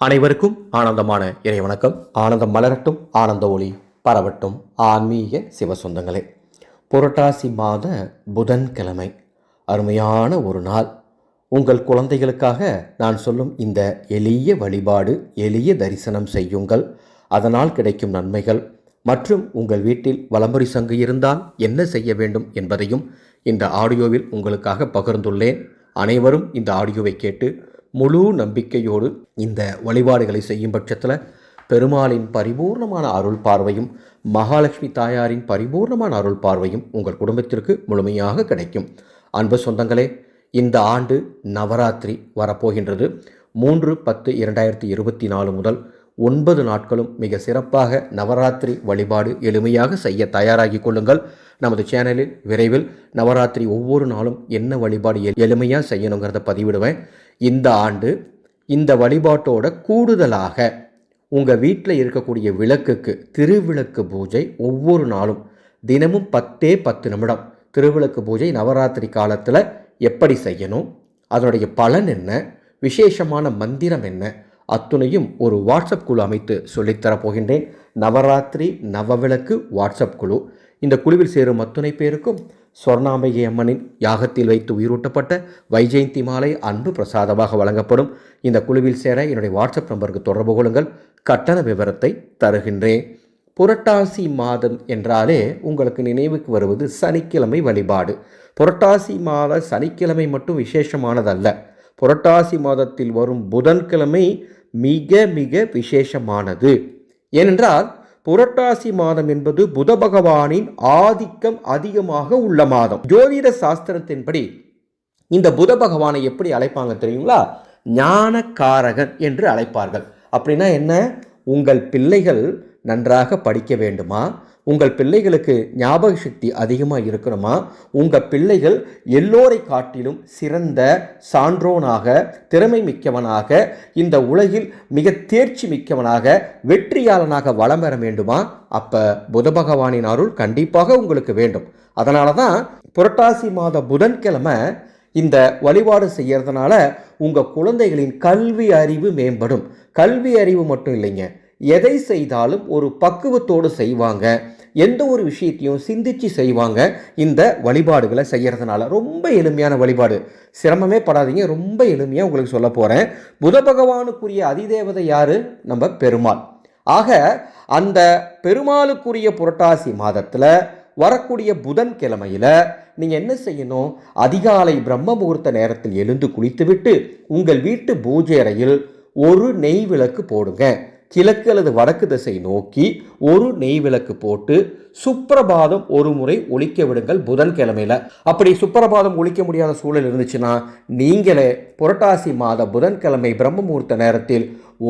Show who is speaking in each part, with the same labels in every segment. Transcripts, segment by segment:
Speaker 1: அனைவருக்கும் ஆனந்தமான இறை வணக்கம். ஆனந்தம் மலரட்டும் ஆனந்த ஒளி பரவட்டும். ஆன்மீக சிவசொந்தங்களே புரட்டாசி மாத புதன்கிழமை அருமையான ஒரு நாள். உங்கள் குழந்தைகளுக்காக நான் சொல்லும் இந்த எளிய வழிபாடு எளிய தரிசனம் செய்யுங்கள். அதனால் கிடைக்கும் நன்மைகள். மற்றும் உங்கள் வீட்டில் வலம்புரி சங்கு இருந்தால் என்ன செய்ய வேண்டும் என்பதையும் இந்த ஆடியோவில் உங்களுக்காக பகிர்ந்துள்ளேன். அனைவரும் இந்த ஆடியோவை கேட்டு முழு நம்பிக்கையோடு இந்த வழிபாடுகளை செய்யும் பட்சத்தில் பெருமாளின் பரிபூர்ணமான அருள் பார்வையும் மகாலட்சுமி தாயாரின் பரிபூர்ணமான அருள் பார்வையும் உங்கள் குடும்பத்திற்கு முழுமையாக கிடைக்கும். அன்பு சொந்தங்களே இந்த ஆண்டு நவராத்திரி வரப்போகின்றது. மூன்று பத்து இரண்டாயிரத்தி இருபத்தி நாலு முதல் ஒன்பது நாட்களும் மிக சிறப்பாக நவராத்திரி வழிபாடு எளிமையாக செய்ய தயாராகி கொள்ளுங்கள். நமது சேனலில் விரைவில் நவராத்திரி ஒவ்வொரு நாளும் என்ன வழிபாடு எளிமையாக செய்யணுங்கிறத பதிவிடுவேன். இந்த ஆண்டு இந்த வழிபாட்டோட கூடுதலாக உங்கள் வீட்டில் இருக்கக்கூடிய விளக்குக்கு திருவிளக்கு பூஜை ஒவ்வொரு நாளும் தினமும் பத்தே பத்து நிமிடம். திருவிளக்கு பூஜை நவராத்திரி காலத்தில் எப்படி செய்யணும்? அதனுடைய பலன் என்ன? விசேஷமான மந்திரம் என்ன? அத்துணையும் ஒரு வாட்ஸ்அப் குழு அமைத்து சொல்லித்தரப் போகின்றேன். நவராத்திரி நவவிளக்கு வாட்ஸ்அப் குழு. இந்த குழுவில் சேரும் அத்துணை பேருக்கும் சொர்ணாம்பிகை அம்மனின் யாகத்தில் வைத்து உயிரூட்டப்பட்ட வைஜெயந்தி மாலை அன்பு பிரசாதமாக வழங்கப்படும். இந்த குழுவில் சேர என்னுடைய வாட்ஸ்அப் நம்பருக்கு தொடர்பு கொள்ளுங்கள். கட்டண விவரத்தை தருகின்றேன். புரட்டாசி மாதம் என்றாலே உங்களுக்கு நினைவுக்கு வருவது சனிக்கிழமை வழிபாடு. புரட்டாசி மாத சனிக்கிழமை மட்டும் விசேஷமானதல்ல. புரட்டாசி மாதத்தில் வரும் புதன்கிழமை மிக மிக விசேஷமானது. ஏனென்றால் புரட்டாசி மாதம் என்பது புத பகவானின் ஆதிக்கம் அதிகமாக உள்ள மாதம். ஜோதிட சாஸ்திரத்தின்படி இந்த புத பகவானை எப்படி அழைப்பாங்க தெரியுங்களா? ஞானக்காரகன் என்று அழைப்பார்கள். அப்படின்னா என்ன? உங்கள் பிள்ளைகள் நன்றாக படிக்க வேண்டுமா? உங்கள் பிள்ளைகளுக்கு ஞாபக சக்தி அதிகமாக இருக்கணுமா? உங்கள் பிள்ளைகள் எல்லோரை காட்டிலும் சிறந்த சான்றோனாக திறமை மிக்கவனாக இந்த உலகில் மிக தேர்ச்சி மிக்கவனாக வெற்றியாளனாக வலம் பெற வேண்டுமா? அப்போ புத பகவானின் அருள் கண்டிப்பாக உங்களுக்கு வேண்டும். அதனால தான் புரட்டாசி மாத புதன்கிழமை இந்த வழிபாடு செய்கிறதுனால உங்கள் குழந்தைகளின் கல்வி அறிவு மேம்படும். கல்வி அறிவு மட்டும் இல்லைங்க. எதை செய்தாலும் ஒரு பக்குவத்தோடு செய்வாங்க. எந்த ஒரு விஷயத்தையும் சிந்திச்சு செய்வாங்க. இந்த வழிபாடுகளை செய்கிறதுனால ரொம்ப எளிமையான வழிபாடு. சிரமமே படாதீங்க. ரொம்ப எளிமையாக உங்களுக்கு சொல்ல போகிறேன் புத பகவானுக்குரிய அதிதேவதை யார்? நம்ம பெருமாள். ஆக அந்த பெருமாளுக்குரிய புரட்டாசி மாதத்தில் வரக்கூடிய புதன் கிழமையில் நீங்கள் என்ன செய்யணும்? அதிகாலை பிரம்ம முகூர்த்த நேரத்தில் எழுந்து குளித்துவிட்டு உங்கள் வீட்டு பூஜை அறையில் ஒரு நெய் விளக்கு போடுங்க. கிழக்கு அல்லது வடக்கு திசை நோக்கி ஒரு நெய் விளக்கு போட்டு சுப்பிரபாதம் ஒரு முறை ஒழிக்க விடுங்கள் புதன்கிழமையில. அப்படி சுப்பிரபாதம் ஒழிக்க முடியாத சூழல் இருந்துச்சுன்னா நீங்களே புரட்டாசி மாத புதன்கிழமை பிரம்ம முகூர்த்த நேரத்தில்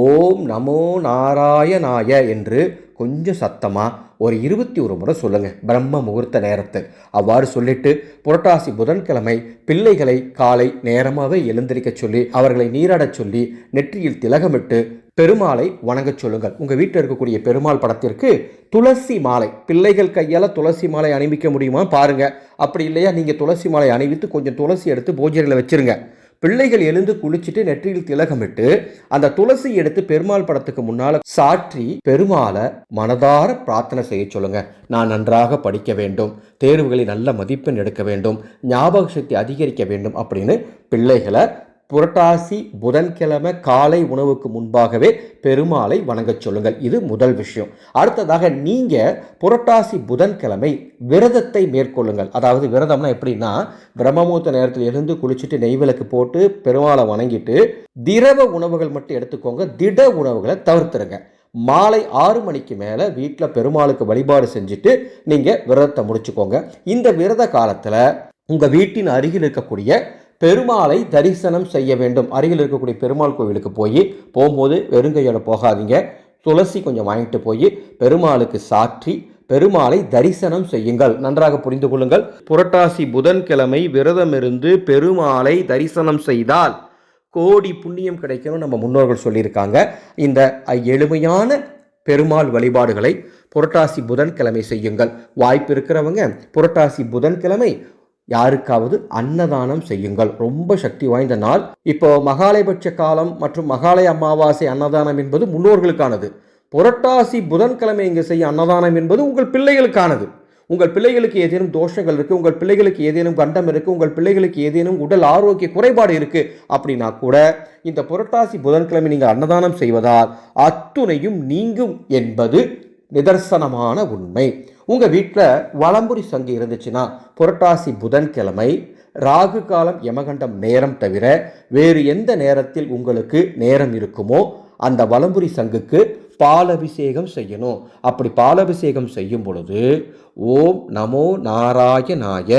Speaker 1: ஓம் நமோ நாராயணாய என்று கொஞ்சம் சத்தமாக ஒரு இருபத்தி ஒரு முறை சொல்லுங்கள் பிரம்ம முகூர்த்த நேரத்தில் அவ்வாறு சொல்லிட்டு புரட்டாசி புதன்கிழமை பிள்ளைகளை காலை நேரமாகவே எழுந்திருக்க சொல்லி அவர்களை நீராடச் சொல்லி நெற்றியில் திலகமிட்டு பெருமாளை வணங்கச் சொல்லுங்கள். உங்கள் வீட்டில் இருக்கக்கூடிய பெருமாள் படத்திற்கு துளசி மாலை. பிள்ளைகள் கையால் துளசி மாலை அணிவிக்க முடியுமா? பாருங்கள் அப்படி இல்லையா? நீங்கள் துளசி மாலை அணிவித்து கொஞ்சம் துளசி எடுத்து பூஜைகளை வச்சுருங்க. பிள்ளைகள் எழுந்து குளிச்சுட்டு நெற்றியில் திலகமிட்டு அந்த துளசி எடுத்து பெருமாள் படத்துக்கு முன்னால சாற்றி பெருமாளை மனதார பிரார்த்தனை செய்ய சொல்லுங்க. நான் நன்றாக படிக்க வேண்டும். தேர்வுகளில் நல்ல மதிப்பெண் எடுக்க வேண்டும். ஞாபக சக்தி அதிகரிக்க வேண்டும் அப்படின்னு பிள்ளைகளை புரட்டாசி புதன்கிழமை காலை உணவுக்கு முன்பாகவே பெருமாளை வணங்கச் சொல்லுங்கள். இது முதல் விஷயம். அடுத்ததாக நீங்கள் புரட்டாசி புதன்கிழமை விரதத்தை மேற்கொள்ளுங்கள். அதாவது விரதம்னா எப்படின்னா பிரம்மமூர்த்த நேரத்தில் எழுந்து குளிச்சுட்டு நெய் விளக்கு போட்டு பெருமாளை வணங்கிட்டு திரவ உணவுகள் மட்டும் எடுத்துக்கோங்க. திட உணவுகளை தவிர்த்துருங்க. மாலை ஆறு மணிக்கு மேலே வீட்டில் பெருமாளுக்கு வழிபாடு செஞ்சுட்டு நீங்கள் விரதத்தை முடிச்சுக்கோங்க. இந்த விரத காலத்தில் உங்கள் வீட்டின் அருகில் இருக்கக்கூடிய பெருமாளை தரிசனம் செய்ய வேண்டும். அருகில் இருக்கக்கூடிய பெருமாள் கோவிலுக்கு போய் போகும்போது வெறுங்கையோட போகாதீங்க. துளசி கொஞ்சம் வாங்கிட்டு போய் பெருமாளுக்கு சாற்றி பெருமாளை தரிசனம் செய்யுங்கள். நன்றாக புரிந்து கொள்ளுங்கள். புரட்டாசி புதன்கிழமை விரதமிருந்து பெருமாளை தரிசனம் செய்தால் கோடி புண்ணியம் கிடைக்கணும் நம்ம முன்னோர்கள் சொல்லியிருக்காங்க. இந்த எளிமையான பெருமாள் வழிபாடுகளை புரட்டாசி புதன்கிழமை செய்யுங்கள். வாய்ப்பு இருக்கிறவங்க புரட்டாசி புதன்கிழமை யாருக்காவது அன்னதானம் செய்யுங்கள். ரொம்ப சக்தி வாய்ந்த நாள். இப்போ மகாலயபட்ச காலம் மற்றும் மகாலய அமாவாசை அன்னதானம் என்பது முன்னோர்களுக்கானது. புரட்டாசி புதன்கிழமை இங்கு செய்ய அன்னதானம் என்பது உங்கள் பிள்ளைகளுக்கானது. உங்கள் பிள்ளைகளுக்கு ஏதேனும் தோஷங்கள் இருக்குது உங்கள் பிள்ளைகளுக்கு ஏதேனும் கண்டம் இருக்குது உங்கள் பிள்ளைகளுக்கு ஏதேனும் உடல் ஆரோக்கிய குறைபாடு இருக்குது அப்படின்னா கூட இந்த புரட்டாசி புதன்கிழமை நீங்கள் அன்னதானம் செய்வதால் அத்துணையும் நீங்கும் என்பது நிதர்சனமான உண்மை. உங்கள் வீட்டில் வளம்புரி சங்கு இருந்துச்சுன்னா புரட்டாசி புதன்கிழமை ராகு காலம் யமகண்டம் நேரம் தவிர வேறு எந்த நேரத்தில் உங்களுக்கு நேரம் இருக்குமோ அந்த வலம்புரி சங்குக்கு பாலபிஷேகம் செய்யணும். அப்படி பாலபிஷேகம் செய்யும் பொழுது ஓம் நமோ நாராயணாய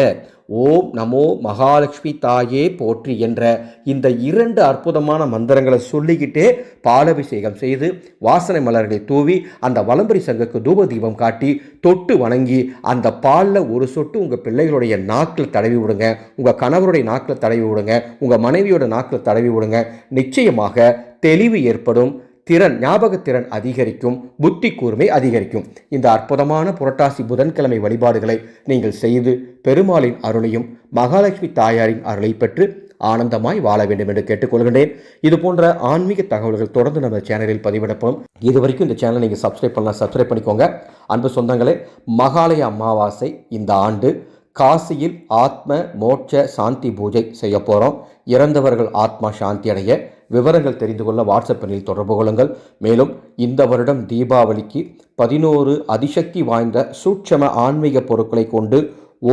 Speaker 1: ஓம் நமோ மகாலட்சுமி தாயே போற்றி என்ற இந்த இரண்டு அற்புதமான மந்திரங்களை சொல்லிக்கிட்டே பாலபிஷேகம் செய்து வாசனை மலர்களை தூவி அந்த வலம்பரி சங்குக்கு தூப தீபம் காட்டி தொட்டு வணங்கி அந்த பாலில் ஒரு சொட்டு உங்கள் பிள்ளைகளுடைய நாக்கில் தடவி விடுங்க. உங்கள் கணவருடைய நாக்கில் தடவி விடுங்க. உங்கள் மனைவியோட நாக்கில் தடவி விடுங்க. நிச்சயமாக தெளிவு ஏற்படும். திறன் ஞாபகத்திறன் அதிகரிக்கும் புத்தி கூர்மை அதிகரிக்கும். இந்த அற்புதமான புரட்டாசி புதன்கிழமை வழிபாடுகளை நீங்கள் செய்து பெருமாளின் அருளையும் மகாலட்சுமி தாயாரின் அருளை பெற்று ஆனந்தமாய் வாழ வேண்டும் என்று கேட்டுக்கொள்கின்றேன் இது போன்ற ஆன்மீக தகவல்கள் தொடர்ந்து நம்ம சேனலில் பதிவிடப்படும். இது வரைக்கும் இந்த சேனலை நீங்கள் சப்ஸ்கிரைப் பண்ணலாம் சப்ஸ்கிரைப் பண்ணிக்கோங்க. அன்பு சொந்தங்களே மகாலய அமாவாசை இந்த ஆண்டு காசியில் ஆத்ம மோட்ச சாந்தி பூஜை செய்ய போகிறோம் இறந்தவர்கள் ஆத்மா சாந்தி அடைய விவரங்கள் தெரிந்து கொள்ள வாட்ஸ்அப் எண்ணில் தொடர்பு கொள்ளுங்கள். மேலும் இந்த வருடம் தீபாவளிக்கு பதினோரு அதிசக்தி வாய்ந்த சூட்சம ஆன்மீக பொருட்களை கொண்டு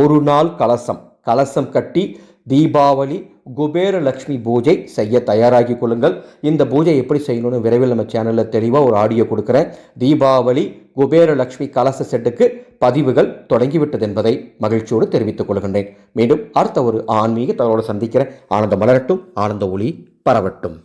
Speaker 1: ஒரு நாள் கலசம் கலசம் கட்டி தீபாவளி குபேர லக்ஷ்மி பூஜை செய்ய தயாராகி கொள்ளுங்கள். இந்த பூஜை எப்படி செய்யணும்னு விரைவில் நம்ம சேனலில் தெளிவாக ஒரு ஆடியோ கொடுக்குறேன். தீபாவளி குபேர லக்ஷ்மி கலச செட்டுக்கு பதிவுகள் தொடங்கிவிட்டது என்பதை மகிழ்ச்சியோடு தெரிவித்துக் கொள்கின்றேன். மீண்டும் அடுத்த ஒரு ஆன்மீக தகவலோடு சந்திக்கிறேன். ஆனந்த மலரட்டும் ஆனந்த ஒளி பரவட்டும்.